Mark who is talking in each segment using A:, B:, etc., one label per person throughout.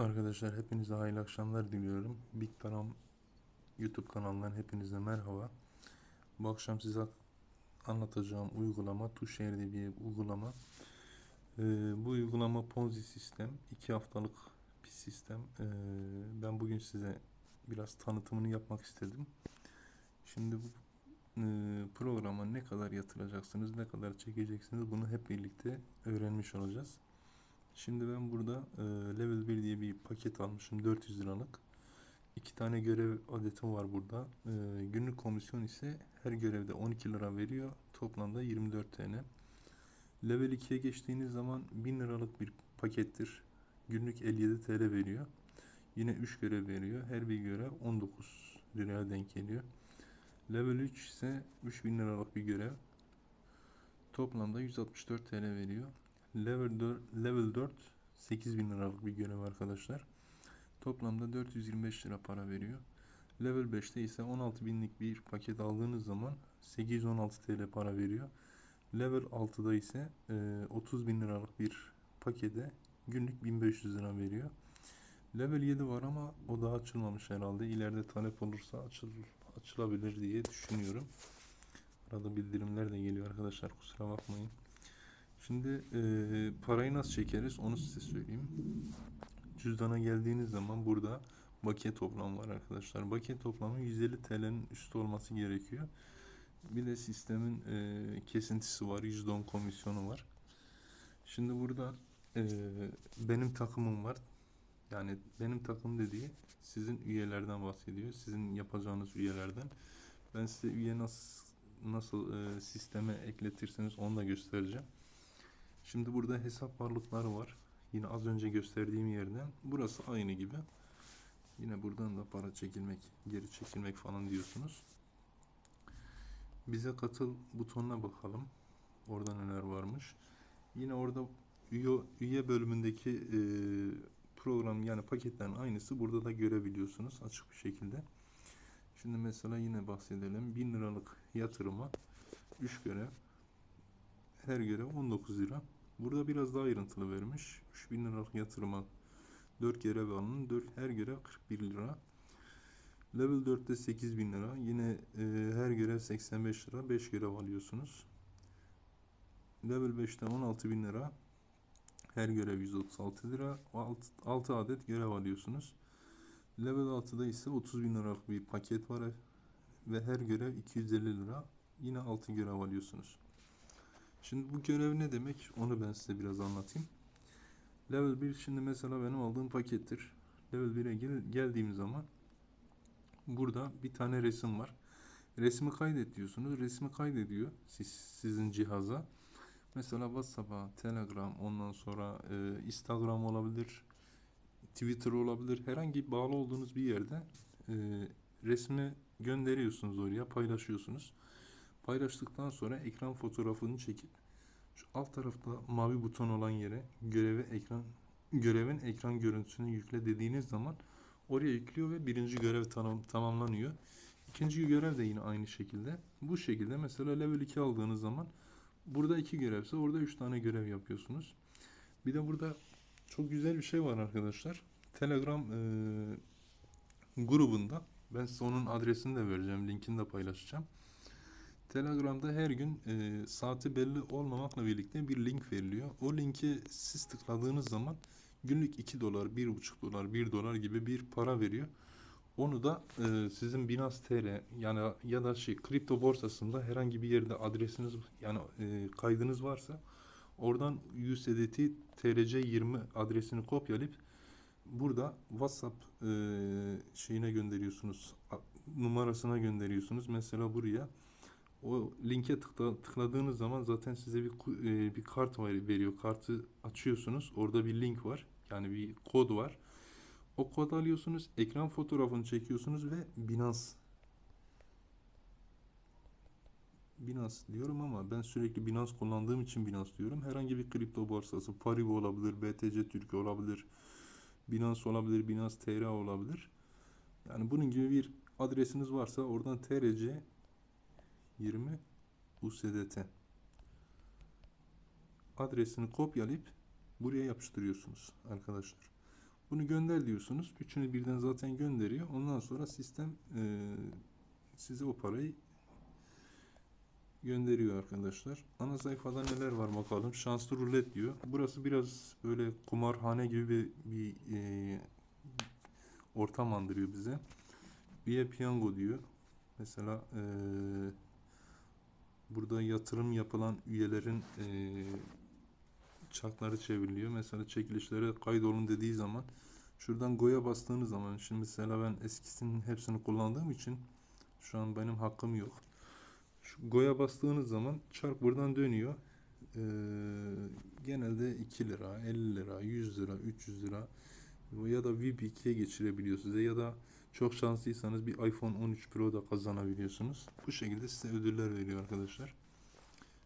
A: Arkadaşlar hepinize hayırlı akşamlar diliyorum. Big Param YouTube kanalından hepinize merhaba. Bu akşam size anlatacağım uygulama Tuşehir diye bir uygulama. Ee, bu uygulama Ponzi sistem. 2 haftalık bir sistem. Ee, ben bugün size biraz tanıtımını yapmak istedim. Şimdi bu e, programa ne kadar yatıracaksınız, ne kadar çekeceksiniz bunu hep birlikte öğrenmiş olacağız. Şimdi ben burada e, Level 1 diye bir paket almışım 400 liralık. İki tane görev adetim var burada. E, günlük komisyon ise her görevde 12 lira veriyor. Toplamda 24 TL. Level 2'ye geçtiğiniz zaman 1000 liralık bir pakettir. Günlük 57 TL veriyor. Yine 3 görev veriyor. Her bir görev 19 liraya denk geliyor. Level 3 ise 3000 liralık bir görev. Toplamda 164 TL veriyor. Level 4, level 4 8000 liralık bir görev arkadaşlar. Toplamda 425 lira para veriyor. Level 5'te ise 16 binlik bir paket aldığınız zaman 816 TL para veriyor. Level 6'da ise e, 30 bin liralık bir pakete günlük 1500 lira veriyor. Level 7 var ama o daha açılmamış herhalde. İleride talep olursa açıl, açılabilir diye düşünüyorum. Arada bildirimler de geliyor arkadaşlar kusura bakmayın. Şimdi e, parayı nasıl çekeriz onu size söyleyeyim. Cüzdana geldiğiniz zaman burada bakiye toplam var arkadaşlar. Bakiye toplamı 150 TL'nin üstü olması gerekiyor. Bir de sistemin e, kesintisi var. %10 komisyonu var. Şimdi burada e, benim takımım var. Yani benim takım dediği sizin üyelerden bahsediyor. Sizin yapacağınız üyelerden. Ben size üye nasıl nasıl e, sisteme ekletirseniz onu da göstereceğim. Şimdi burada hesap varlıkları var. Yine az önce gösterdiğim yerden. Burası aynı gibi. Yine buradan da para çekilmek, geri çekilmek falan diyorsunuz. Bize katıl butonuna bakalım. Orada neler varmış. Yine orada üye, üye bölümündeki e, program yani paketlerin aynısı burada da görebiliyorsunuz açık bir şekilde. Şimdi mesela yine bahsedelim. 1000 liralık yatırıma 3 görev her görev 19 lira. Burada biraz daha ayrıntılı vermiş. 3000 liralık yatırıma 4 görev alın. 4, her görev 41 lira. Level 4'te 8000 lira. Yine e, her görev 85 lira. 5 görev alıyorsunuz. Level 5'te 16000 lira. Her görev 136 lira. 6, 6 adet görev alıyorsunuz. Level 6'da ise 30 bin liralık bir paket var ve her görev 250 lira. Yine 6 görev alıyorsunuz. Şimdi bu görev ne demek? Onu ben size biraz anlatayım. Level 1 şimdi mesela benim aldığım pakettir. Level 1'e gel geldiğim zaman burada bir tane resim var. Resmi kaydet diyorsunuz. Resmi kaydediyor siz, sizin cihaza. Mesela WhatsApp'a, Telegram, ondan sonra e, Instagram olabilir, Twitter olabilir. Herhangi bağlı olduğunuz bir yerde e, resmi gönderiyorsunuz oraya, paylaşıyorsunuz. Paylaştıktan sonra ekran fotoğrafını çekip şu alt tarafta mavi buton olan yere görevi ekran görevin ekran görüntüsünü yükle dediğiniz zaman oraya yüklüyor ve birinci görev tamam, tamamlanıyor. İkinci görev de yine aynı şekilde. Bu şekilde mesela level 2 aldığınız zaman burada iki görevse orada üç tane görev yapıyorsunuz. Bir de burada çok güzel bir şey var arkadaşlar. Telegram e, grubunda ben size onun adresini de vereceğim, linkini de paylaşacağım. Telegram'da her gün e, saati belli olmamakla birlikte bir link veriliyor. O linki siz tıkladığınız zaman günlük 2 dolar, 1,5 dolar, 1 dolar gibi bir para veriyor. Onu da e, sizin Binance TR yani ya da şey kripto borsasında herhangi bir yerde adresiniz yani e, kaydınız varsa oradan USDT TRC20 adresini kopyalayıp burada WhatsApp e, şeyine gönderiyorsunuz numarasına gönderiyorsunuz. Mesela buraya o linke tıkla, tıkladığınız zaman zaten size bir e, bir kart veriyor. Kartı açıyorsunuz. Orada bir link var. Yani bir kod var. O kod alıyorsunuz. Ekran fotoğrafını çekiyorsunuz ve Binance Binance diyorum ama ben sürekli Binance kullandığım için Binance diyorum. Herhangi bir kripto borsası, Paribu olabilir, BTC Türkiye olabilir, Binance olabilir, Binance TR olabilir. Yani bunun gibi bir adresiniz varsa oradan TRC 20 USDT adresini kopyalayıp buraya yapıştırıyorsunuz arkadaşlar. Bunu gönder diyorsunuz. Üçünü birden zaten gönderiyor. Ondan sonra sistem e, size o parayı gönderiyor arkadaşlar. Ana sayfada neler var bakalım. Şanslı rulet diyor. Burası biraz böyle kumarhane gibi bir, bir e, ortam andırıyor bize. Via Piyango diyor. Mesela e, burada yatırım yapılan üyelerin e, çarkları çevriliyor. Mesela çekilişlere kaydolun dediği zaman şuradan Go'ya bastığınız zaman şimdi mesela ben eskisinin hepsini kullandığım için şu an benim hakkım yok. Şu Go'ya bastığınız zaman çark buradan dönüyor. Ee, genelde 2 lira, 50 lira, 100 lira, 300 lira ya da VIP2'ye geçirebiliyor size ya da çok şanslıysanız bir iPhone 13 Pro da kazanabiliyorsunuz. Bu şekilde size ödüller veriyor arkadaşlar.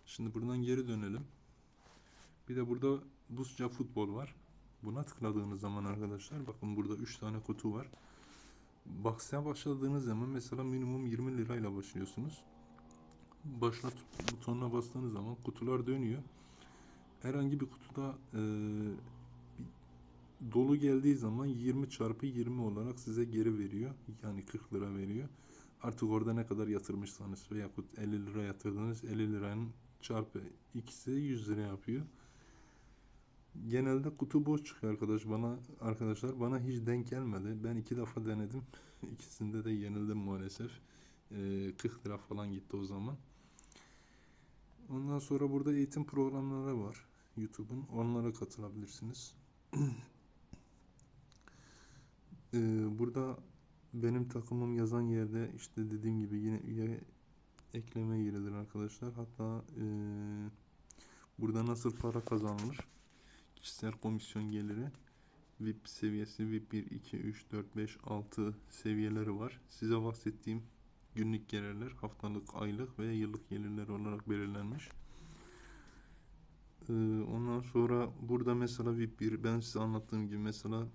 A: Şimdi buradan geri dönelim. Bir de burada Busca Futbol var. Buna tıkladığınız zaman arkadaşlar bakın burada 3 tane kutu var. Baksa başladığınız zaman mesela minimum 20 lirayla başlıyorsunuz. Başlat butonuna bastığınız zaman kutular dönüyor. Herhangi bir kutuda e, dolu geldiği zaman 20 çarpı 20 olarak size geri veriyor. Yani 40 lira veriyor. Artık orada ne kadar yatırmışsanız veya 50 lira yatırdınız 50 liranın çarpı ikisi 100 lira yapıyor. Genelde kutu boş çıkıyor arkadaş bana arkadaşlar bana hiç denk gelmedi. Ben iki defa denedim. İkisinde de yenildim maalesef. Ee, 40 lira falan gitti o zaman. Ondan sonra burada eğitim programları var. YouTube'un. Onlara katılabilirsiniz. Ee, burada benim takımım yazan yerde işte dediğim gibi yine üye ekleme yeridir arkadaşlar. Hatta e, burada nasıl para kazanılır? Kişisel komisyon geliri VIP seviyesi VIP 1, 2, 3, 4, 5, 6 seviyeleri var. Size bahsettiğim günlük gelirler haftalık, aylık ve yıllık gelirler olarak belirlenmiş. Ee, ondan sonra burada mesela VIP 1 ben size anlattığım gibi mesela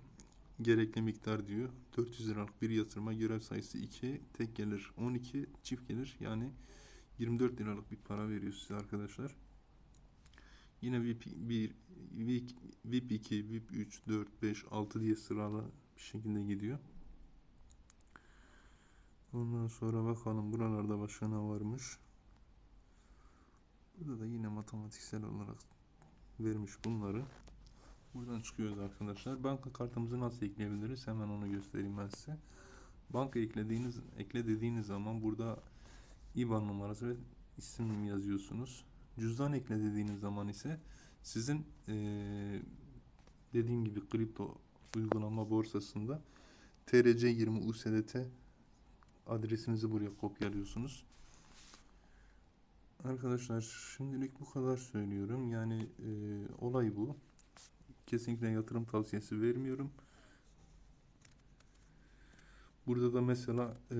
A: gerekli miktar diyor. 400 liralık bir yatırıma görev sayısı 2, tek gelir 12, çift gelir yani 24 liralık bir para veriyor size arkadaşlar. Yine VIP 1, VIP 2, VIP 3, 4, 5, 6 diye sıralı bir şekilde gidiyor. Ondan sonra bakalım buralarda başka ne varmış. Burada da yine matematiksel olarak vermiş bunları. Buradan çıkıyoruz arkadaşlar. Banka kartımızı nasıl ekleyebiliriz? Hemen onu göstereyim ben size. Banka eklediğiniz ekle dediğiniz zaman burada IBAN numarası ve isim yazıyorsunuz. Cüzdan ekle dediğiniz zaman ise sizin ee, dediğim gibi kripto uygulama borsasında TRC20 USDT adresinizi buraya kopyalıyorsunuz. Arkadaşlar şimdilik bu kadar söylüyorum. Yani e, olay bu. Kesinlikle yatırım tavsiyesi vermiyorum. Burada da mesela e,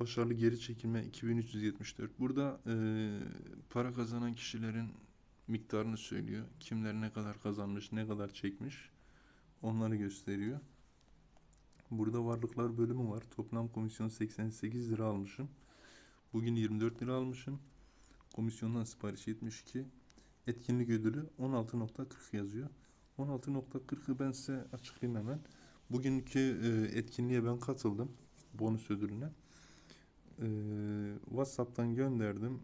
A: başarılı geri çekilme 2374. Burada e, para kazanan kişilerin miktarını söylüyor. Kimler ne kadar kazanmış, ne kadar çekmiş onları gösteriyor. Burada varlıklar bölümü var. Toplam komisyon 88 lira almışım. Bugün 24 lira almışım. Komisyondan sipariş 72. Etkinlik ödülü 16.40 yazıyor. 16.40'ı ben size açıklayayım hemen. Bugünkü e, etkinliğe ben katıldım. Bonus ödülüne. E, WhatsApp'tan gönderdim.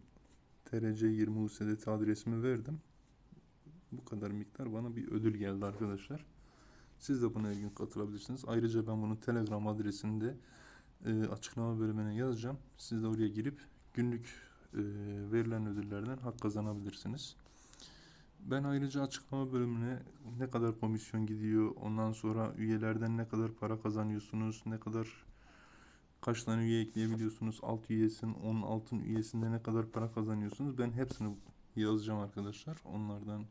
A: TRC20 USDT adresimi verdim. Bu kadar miktar bana bir ödül geldi arkadaşlar. Siz de buna ilgin katılabilirsiniz. Ayrıca ben bunun Telegram adresini de e, açıklama bölümüne yazacağım. Siz de oraya girip günlük verilen ödüllerden hak kazanabilirsiniz. Ben ayrıca açıklama bölümüne ne kadar komisyon gidiyor, ondan sonra üyelerden ne kadar para kazanıyorsunuz, ne kadar kaç tane üye ekleyebiliyorsunuz, alt üyesin, onun altın üyesinde ne kadar para kazanıyorsunuz. Ben hepsini yazacağım arkadaşlar. Onlardan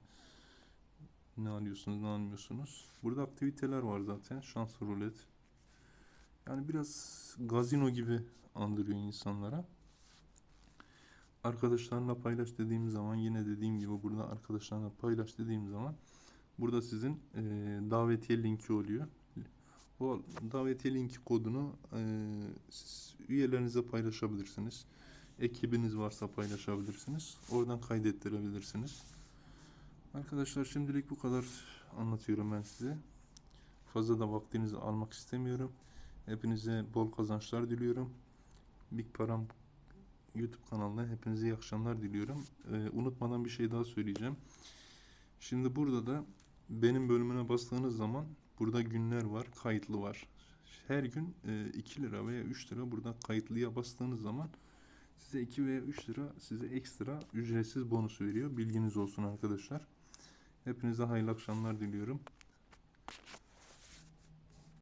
A: ne alıyorsunuz, ne almıyorsunuz. Burada aktiviteler var zaten. Şans rulet. Yani biraz gazino gibi andırıyor insanlara. Arkadaşlarla paylaş dediğim zaman yine dediğim gibi burada arkadaşlarla paylaş dediğim zaman burada sizin e, davetiye linki oluyor. O davetiye linki kodunu e, siz üyelerinize paylaşabilirsiniz. Ekibiniz varsa paylaşabilirsiniz. Oradan kaydettirebilirsiniz. Arkadaşlar şimdilik bu kadar anlatıyorum ben size. Fazla da vaktinizi almak istemiyorum. Hepinize bol kazançlar diliyorum. Big Param YouTube kanalına hepinize iyi akşamlar diliyorum. Ee, unutmadan bir şey daha söyleyeceğim. Şimdi burada da benim bölümüne bastığınız zaman burada günler var, kayıtlı var. Her gün e, 2 lira veya 3 lira burada kayıtlıya bastığınız zaman size 2 veya 3 lira size ekstra ücretsiz bonus veriyor. Bilginiz olsun arkadaşlar. Hepinize hayırlı akşamlar diliyorum.